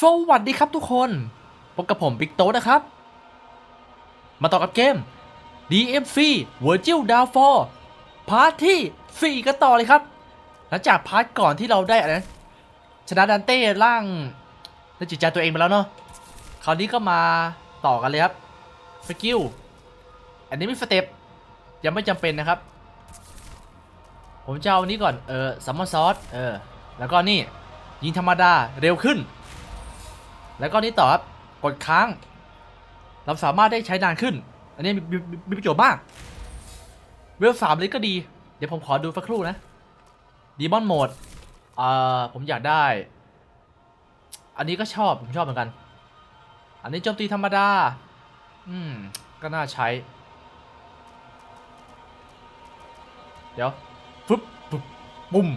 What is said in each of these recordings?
สวัสดีครับทุกคน พบกับผมบิ๊กโตนะครับ มาต่อกับเกม DMC Virtual Downfall พาร์ทที่ 4 กันต่อเลยครับ หลังจากพาร์ทก่อนที่เราได้อะไรชนะดันเต้ร่างในจิตใจตัวเองไปแล้วเนาะ คราวนี้ก็มาต่อกันเลยครับ สกิล อันนี้มีสเต็ปยังไม่จำเป็นนะครับ ผมจะเอาอันนี้ก่อน เออซัมมอนซอส เออ แล้วก็นี่ ยิงธรรมดาเร็วขึ้น แล้วก็นี่ต่อครับกดค้าง เราสามารถได้ใช้นานขึ้น อันนี้มีมีมีมีประโยชน์มาก เวลสามเลยก็ดี เดี๋ยวผมขอดูสักครู่นะดีมอนโหมดเอ่อผมอยากได้ อันนี้ก็ชอบ ผมชอบเหมือนกัน อันนี้โจมตีธรรมดา อืม ก็น่าใช้ เดี๋ยวฟึบปุ๊บปุ้ม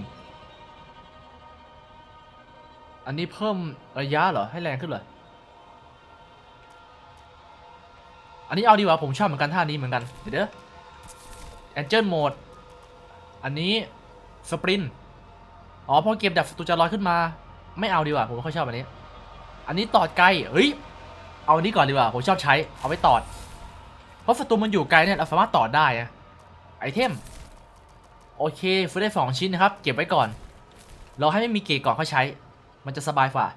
อันนี้เพิ่มระยะเหรอ ให้แรงขึ้นเหรอ อันนี้เอาดีกว่า ผมชอบเหมือนกันท่านี้เหมือนกัน เดี๋ยวแอนเจิลโหมด อันนี้สปรินอ๋อพอเกมดับศัตรูจะลอยขึ้นมา ไม่เอาดีกว่า ผมไม่ค่อยชอบอันนี้ อันนี้ตอดไกล เฮ้ย เอาอันนี้ก่อนดีกว่า ผมชอบใช้ เอาไว้ตอด เพราะศัตรูมันอยู่ไกลเนี่ย เราสามารถตอดได้อะไอเทม โอเคฟื้นได้สองชิ้นนะครับ เก็บไว้ก่อน เราให้ไม่มีเกรดก่อนเขาใช้ มันจะสบายกว่า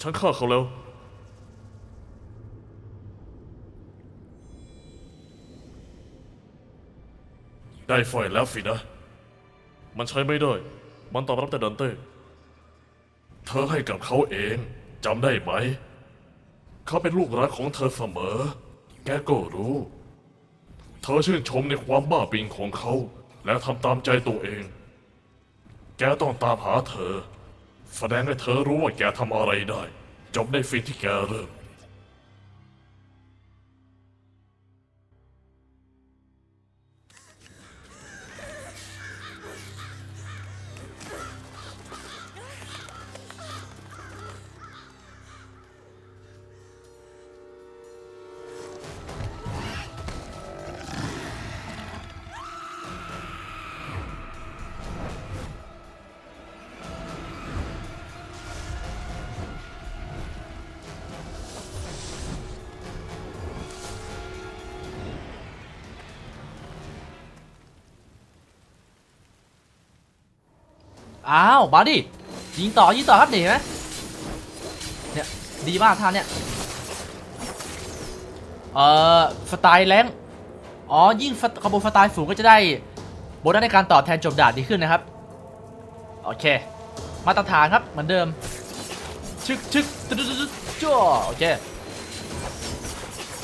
ฉันฆ่าเขาแล้ว ได้ไฟแล้วสินะ มันใช้ไม่ได้ มันตอบรับแต่ดันเต้ เธอให้กับเขาเอง จำได้ไหม เขาเป็นลูกรักของเธอเสมอ แกก็รู้ เธอชื่นชมในความบ้าปิงของเขา และทำตามใจตัวเอง แกต้องตามหาเธอ แสดงให้เธอรู้ว่าแกทำอะไรได้ จบในฟินที่แกเริ่ม อ้าวมาดิยิงต่อยิงต่อครับนี่เห็นไหมเนี่ยดีมากท่านเนี่ยเอ่อสไตล์แรงอ๋อยิ่งคอมโบสไตล์สูงก็จะได้โบนัสในการต่อแทนจบดาบดีขึ้นนะครับโอเค มาตรฐานครับเหมือนเดิมชึกชึกตึ๊ดตึ๊ดจ้วโอเค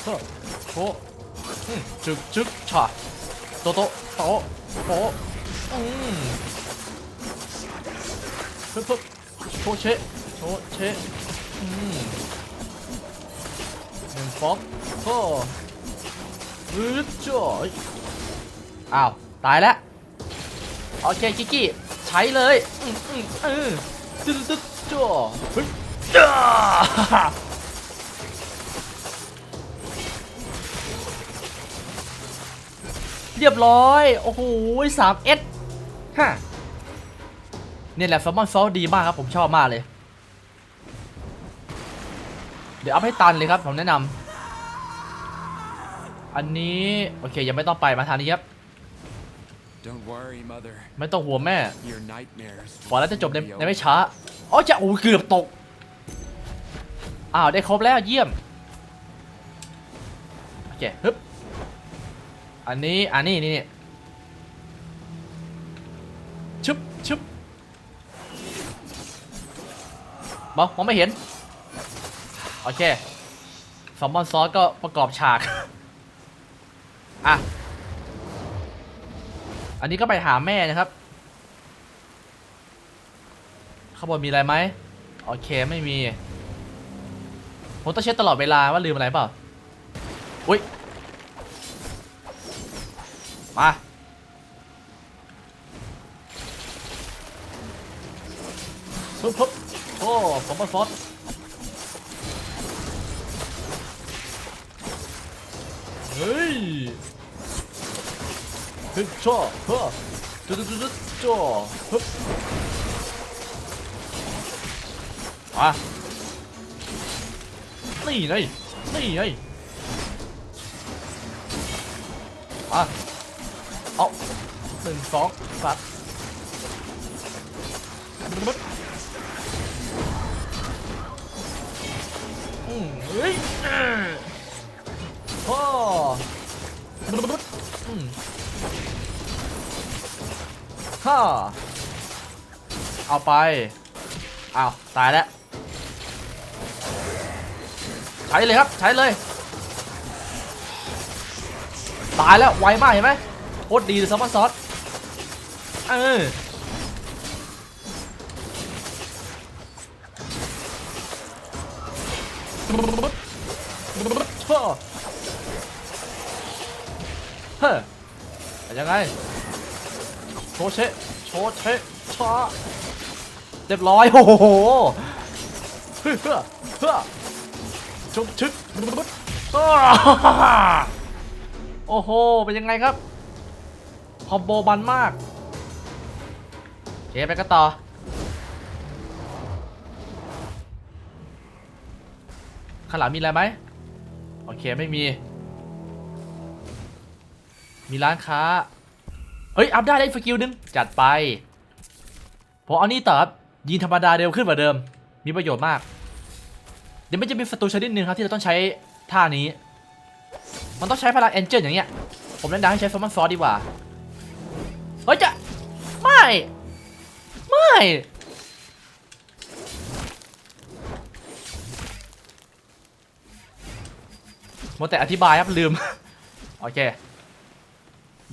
โอ้โหชึกชึกช่าโตโตโตโตอืม ปึ๊บปึ๊บโชเชะโชเชะอืมหนึ่งฟอกโอ้รึดจ่อยอ้าว ตายแล้ว โอเคกิกกี้ ใช้เลยอืมอืมเออตึ๊ดตึ๊ดจ่อเฮ้ยจ้าเรียบร้อย โอ้โหสามเอสฮะ เนี่ยแหละแซลมอนซอสดีมากครับผมชอบมากเลย เดี๋ยวเอาให้ตันเลยครับผมแนะนำอันนี้โอเคยังไม่ต้องไปมาทางนี้ครับ Don't worry, mother. ไม่ต้องห่วงแม่ Your nightmares. บอกแล้วจะจบใน will be ในไม่ช้าอ๋อจะโอ้เกือบตกอ้าวได้ครบแล้วเยี่ยมโอเคฮึบอันนี้อันนี้นี่ มองมองไม่เห็น โอเคซอมบอนซอสก็ประกอบฉาก อะ อันนี้ก็ไปหาแม่นะครับ ข้างบนมีอะไรไหม โอเคไม่มี ผมต้องเช็คตลอดเวลาว่าลืมอะไรเปล่า อุ้ย มาปึ๊บปึ๊บ โอ้สมบัติฟอสฮ้ยเฮ้ยจ้าเฮ้ยจ้าจ้าจ้าจ้าเฮ้ยมานี่ไงนี่ไงมาเอาหนึ่งสองสาม อืมเฮ้ยอ่าโอ้ฮ่าเอาไปเอาตายแล้ว ใช้เลยครับ ใช้เลย ตายแล้ว ไวมากเห็นไหมโคตรดีเลยซัมมอนซอสเออ เฮ้อเป็นยังไง โชเชโชเชะชาเรียบร้อย โอ้โหเฮ้อเฮ้อเฮ้อชุบชึกโอ้โห เป็นยังไงครับ คอมโบบันมากโอเคไปกันต่อ ข้างหลังมีอะไรไหมโอเคไม่มี มีร้านค้า เฮ้ย อัพได้ได้สกิลนึง จัดไป ผมเอานี่ต่อครับยิงธรรมดาเร็วขึ้นกว่าเดิม มีประโยชน์มาก เดี๋ยวมันจะมีศัตรูชนิดหนึ่งครับที่เราต้องใช้ท่านี้ มันต้องใช้พลังเอนเจิลอย่างเงี้ย ผมแนะนำให้ใช้ฟอร์มันซอสดีกว่า เฮ้ยจะไม่ ไม่ มดแต่อธิบายครับลืม โอเค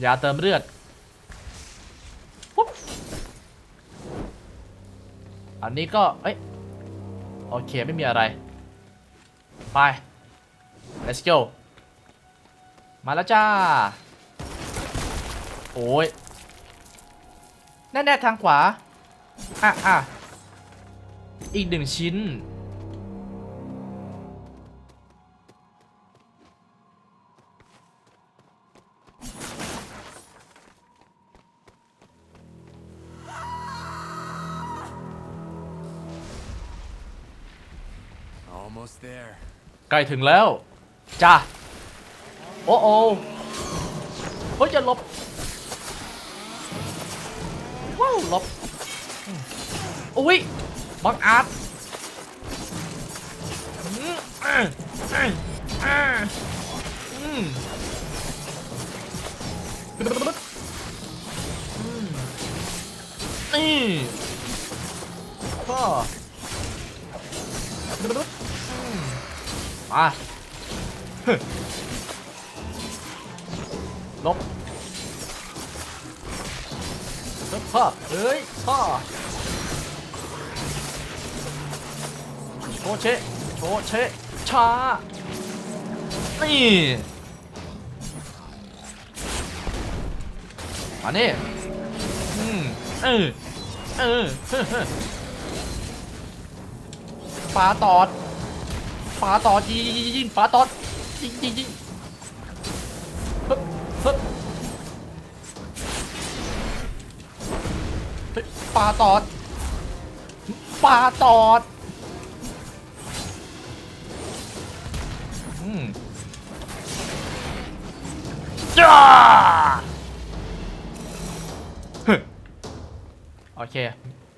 ยาเติมเลือดปุ๊บอันนี้ก็ เอ้ย โอเคไม่มีอะไร ไป let's go มาแล้วจ้า โอ้ยแน่ๆทางขวา อะอะอีกหนึ่งชิ้น ใกล้ถึงแล้ว จ้าโอ้โอ้เฮ้ยจะลบ ว้าวลบ อุ้ยบังอาจอืมอืมอืมนี่ก็อืม มาฮึลบลบพ่อเฮ้ยพ่อโชเชโชเชช้านี่มานี่อืมเออเออฮ้ฮ้อปลาตอด ปลาตอดยิงยิงยิงยิงปลาตอดยิงยิงยิงฮึบฮึบเฮ้ยปลาตอดปลาตอดอืมจ้าฮึโอเค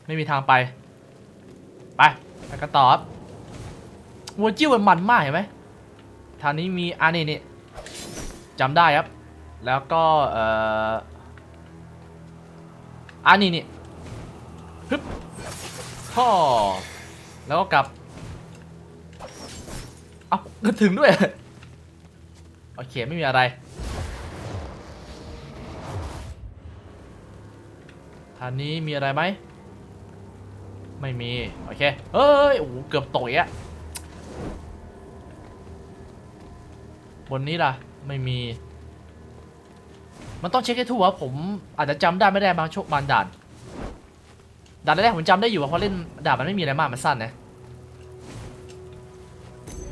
ไม่มีทางไป ไป ไปกันต่อ ครัวัวจิ้วมันมันมากเห็นไหมทางนี้มีอันนี้นี่จำได้ครับ แล้วก็เอ่ออันนี้นี่ฮึบพ่อแล้วก็กลับเอาก็ถึงด้วย โอเค ไม่มีอะไรทางนี้มีอะไรไหม ไม่มี โอเค เฮ้ย โอ้เกือบตกอีกอะ บนนี้ล่ะ ไม่มี มันต้องเช็คให้ทั่วผมอาจจะจำได้ไม่ได้บางช่วงบางด่าน ด่านแรกผมจำได้อยู่เพราะเล่นด่านมันไม่มีอะไรมากมันสั้นนะ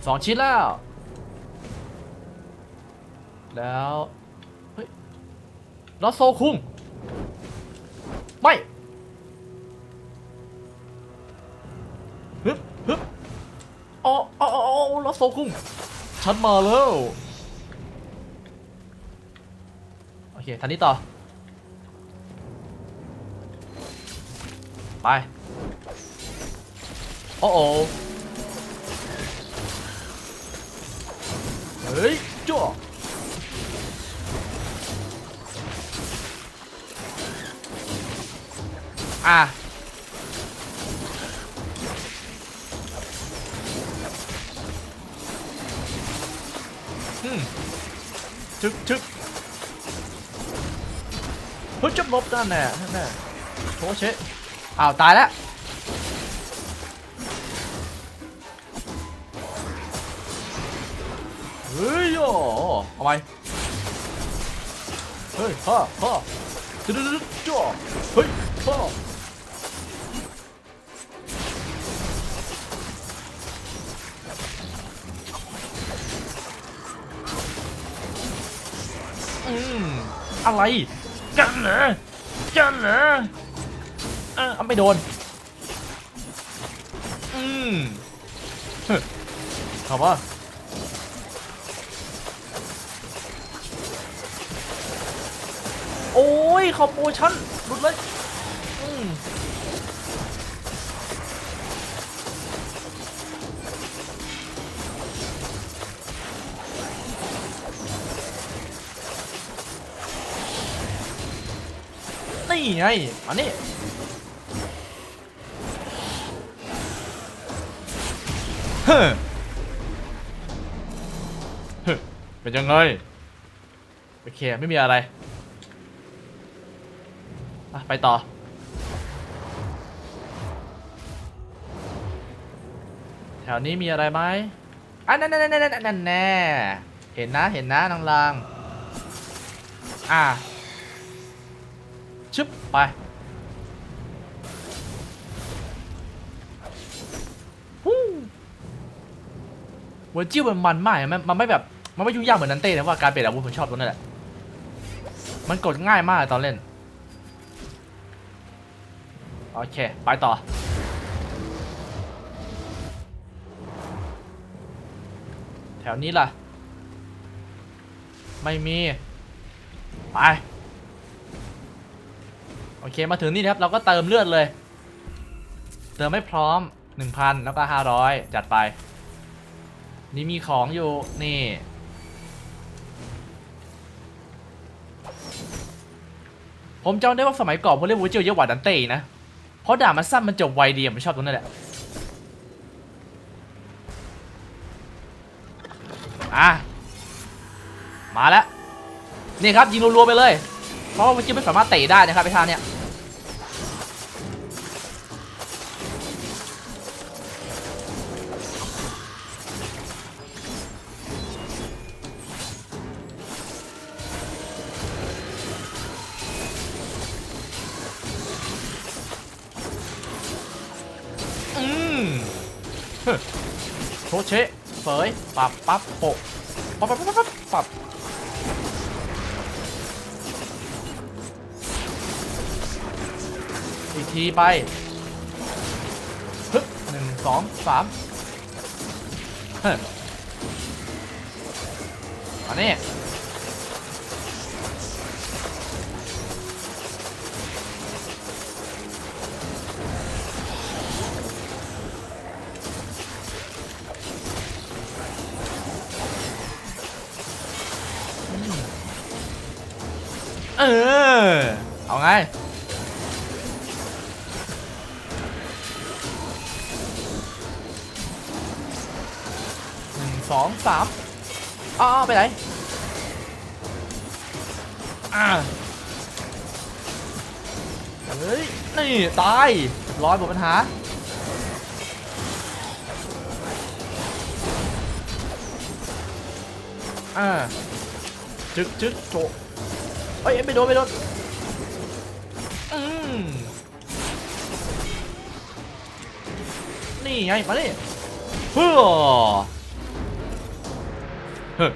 สองชิ้นแล้ว แล้วเฮ้ยลอโซคุงไม่ฮึบฮึบอ๋ออ๋ออ๋ออ๋อลอโซคุงฉันมาแล้ว โอ เคทันนี้ต่อ ไป โอ้โอเฮ้ยจ้วอะอืมชึกชึก เฮ้ยจับลบนั่นแน่นั่นแน่โถเชะอ้าวตายแล้วเฮ้ยโอ้เอาไปเฮ้ยฮ่าฮ่าดึ๊ดดึ๊ดดึ๊ดจ้วเฮ้ยฮ่าอืมอะไร กันเหรอกันเหรอเออเอาไม่โดน อืมเฮ้ยเอาปะโอ้ยคอมโบชั่นหลุดเลยอืม ไงมานี่เฮ้เฮ้เป็นยังไงโอเคไม่มีอะไรไปต่อแถวนี้มีอะไรไหมอันนั่นนั่นนั่นนั่นแน่เห็นนะเห็นนะนางลางอะ ไปฮู้เวอร์จิวมันมันมากมันมันไม่แบบ มันไม่ยุ่งยากเหมือนนันเต้นะว่าการเปลี่ยนอาวุธผมชอบตรงนั้นแหละ มันกดง่ายมากตอนเล่น โอเค ไปต่อ แถวนี้ล่ะ ไม่มี ไป โอเคมาถึงนี่นะครับเราก็เติมเลือดเลย เติมไม่พร้อม 1,000 แล้วก็ 500 จัดไป นี่มีของอยู่นี่ผมจำได้ว่าสมัยก่อนผมเล่นวูเจลเยอะกว่าดันเต้นะ เพราะด่ามันสั้นมันจบไวดีผมชอบตรงนั้นแหละ อะ มาแล้ว นี่ครับ ยิงรัวๆไปเลย เพราะว่าวูเจลไม่สามารถเตะได้นะครับไอ้ท่าเนี้ยอืมเฮ้ยโชเชเฟยปับปั๊บโปะปับปับปับปับ อีกทีไปฮึบหนึ่งสองสามเฮ้ยมานี่เออ เอาไง สองสามอ้าไปไหนอ่าเฮ้ย นี่ตายร้อยหมดปัญหาอ่าจึ๊กจึ๊กโจเอ้ยไม่โดนไม่โดนอืมนี่ไงมาดิเฮ้อเฮ้อ มาค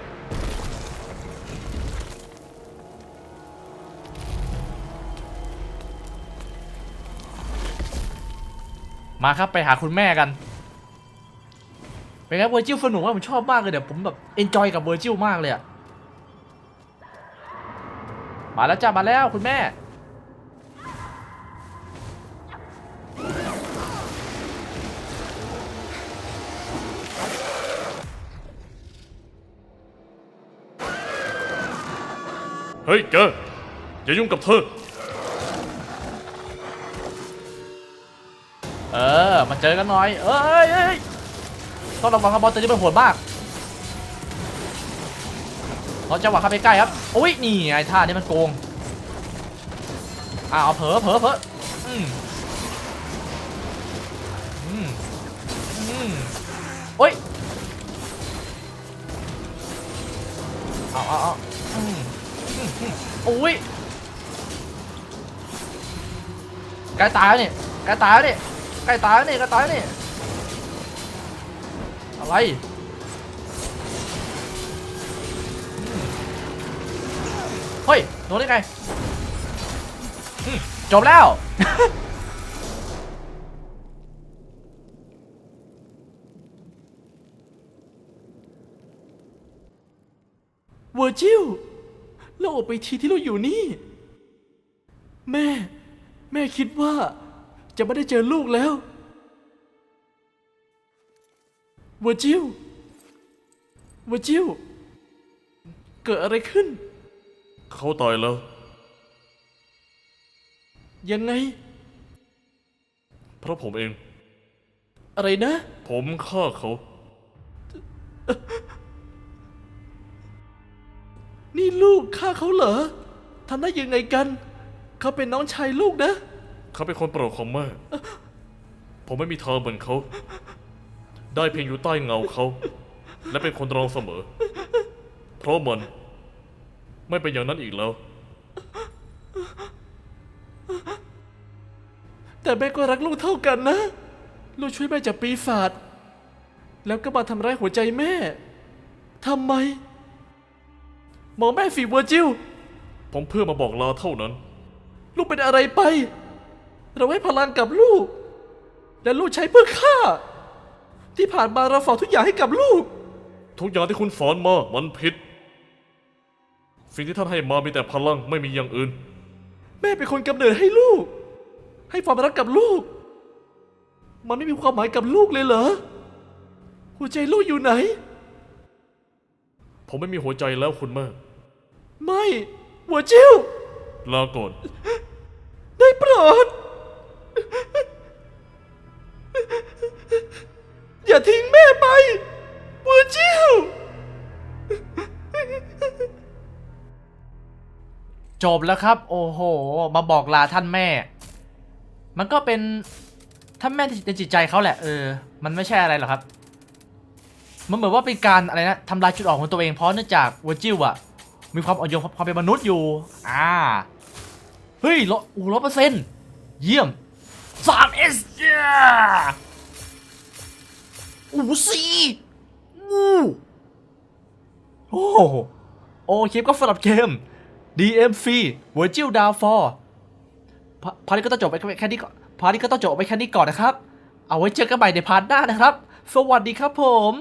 รับไปหาคุณแม่กัน เป็นไงเวอร์จิลสนุกมากผมชอบมากเลยเดี๋ยวผมแบบเอนจอยกับเวอร์จิลมากเลยอะมาแล้วจ้ามาแล้วคุณแม่ เฮ้ยแกอย่ายุ่งกับเธอ เออ มาเจอกันหน่อย เอ้ยเอ้ยต้องระวังครับบอลตัวนี้เป็นโหดมากเราจังหวะเข้าไปใกล้ครับ อุ้ยนี่ไอ้ท่านี้มันโกง อ่าเอาเผลอเผลอเผลออืมอืมอืมโอ้ย เอาเอาเอาอืม อุ้ยใกล้ตายแล้วนี่ใกล้ตายแล้วนี่ใกล้ตายแล้วนี่ใกล้ตายแล้วนี่อะไรเฮ้ยโดนได้ไงจบแล้ว เวอร์จิล เราออกไปทีที่เราอยู่นี่ แม่ แม่คิดว่า จะไม่ได้เจอลูกแล้วเวอร์จิลเวอร์จิลเกิดอะไรขึ้น เขาตายแล้ว ยังไง เพราะผมเอง อะไรนะ ผมฆ่าเขา นี่ลูกฆ่าเขาเหรอทำได้ยังไงกัน เขาเป็นน้องชายลูกนะ เขาเป็นคนโปรดของแม่ ผมไม่มีทางเหมือนเขา ได้เพียงอยู่ใต้เงาเขา และเป็นคนรองเสมอ เพราะมัน ไม่เป็นอย่างนั้นอีกแล้ว แต่แม่ก็รักลูกเท่ากันนะ ลูกช่วยแม่จากปีศาจแล้วก็มาทำร้ายหัวใจแม่ทำไม หมอแม่ฝีเวอร์จิล ผมเพื่อมาบอกลาเท่านั้น ลูกเป็นอะไรไป เราให้พลังกับลูก และลูกใช้เพื่อฆ่าที่ผ่านมาเราฝากทุกอย่างให้กับลูก ทุกอย่างที่คุณสอนมามันผิด สิ่งที่ท่านให้มามีแต่พลังไม่มีอย่างอื่น แม่เป็นคนกำเนิดให้ลูก ให้ความรักกับลูก มันไม่มีความหมายกับลูกเลยเหรอ หัวใจลูกอยู่ไหน ผมไม่มีหัวใจแล้วคุณแม่ ไม่หัวจิวลาก่อน ได้โปรด อย่าทิ้งแม่ไปหัวจิวจบแล้วครับ โอ้โห มาบอกลาท่านแม่ มันก็เป็นท่านแม่ในจิตใจเขาแหละเออ มันไม่ใช่อะไรหรอกครับ มันเหมือนว่าเป็นการอะไรนะทำลายจุดอ่อนของตัวเองเพราะเนื่องจากวอร์จิลอะ มีความอ่อนโยนความเป็นมนุษย์อยู่ อ่า เฮ้ยร้อยโอ้ร้อยเปอร์เซ็นต์เยี่ยมสามเอสเย้โอ้สี่อู้โอ้โอเคก็สำหรับเกม DMC Virtual Downfall พาพาร์ทนี้ก็ต้องจบไปแค่นี้ก่อนพาร์ทนี้ก็ต้องจบไปแค่นี้ก่อนนะครับ เอาไว้เจอกันใหม่ในพาร์ทหน้านะครับ สวัสดีครับผม